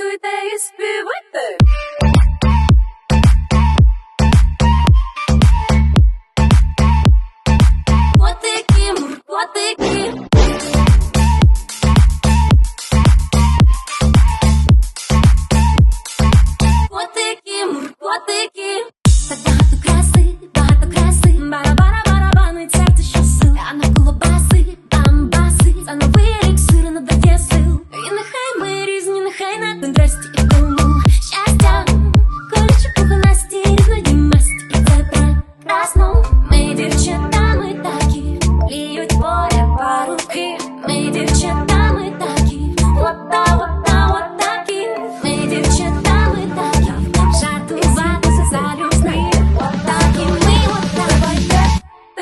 і співайте. Котики, котики. Котики, котики. Так багато краси, багато краси. Барабара, барабани, серце щасу. А навколо баси, бамбаси. За новий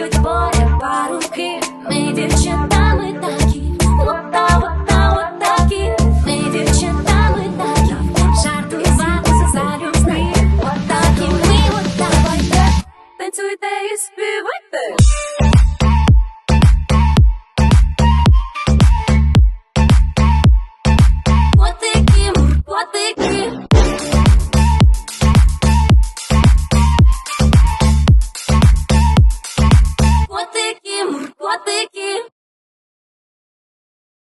б'ють поряд паруки, ми дівчатами такі, вота, вота, отакі, ми дівчатами такі, жартуватися за любви, отакі ми, отавайте, танцюйте і співайте.